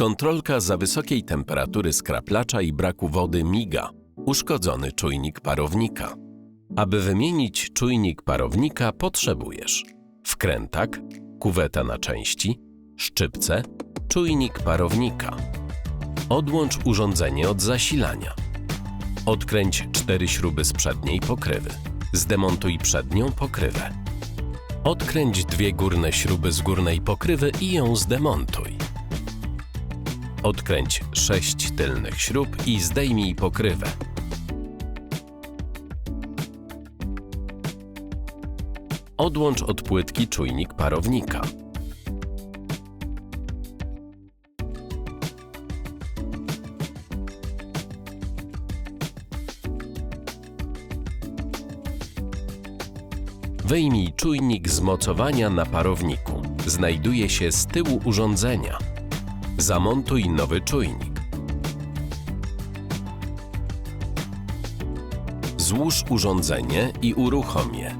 Kontrolka za wysokiej temperatury skraplacza i braku wody miga. Uszkodzony czujnik parownika. Aby wymienić czujnik parownika potrzebujesz wkrętak, kuweta na części, szczypce, czujnik parownika. Odłącz urządzenie od zasilania. Odkręć cztery śruby z przedniej pokrywy. Zdemontuj przednią pokrywę. Odkręć dwie górne śruby z górnej pokrywy i ją zdemontuj. Odkręć sześć tylnych śrub i zdejmij pokrywę. Odłącz od płytki czujnik parownika. Wyjmij czujnik z mocowania na parowniku. Znajduje się z tyłu urządzenia. Zamontuj nowy czujnik. Złóż urządzenie i uruchom je.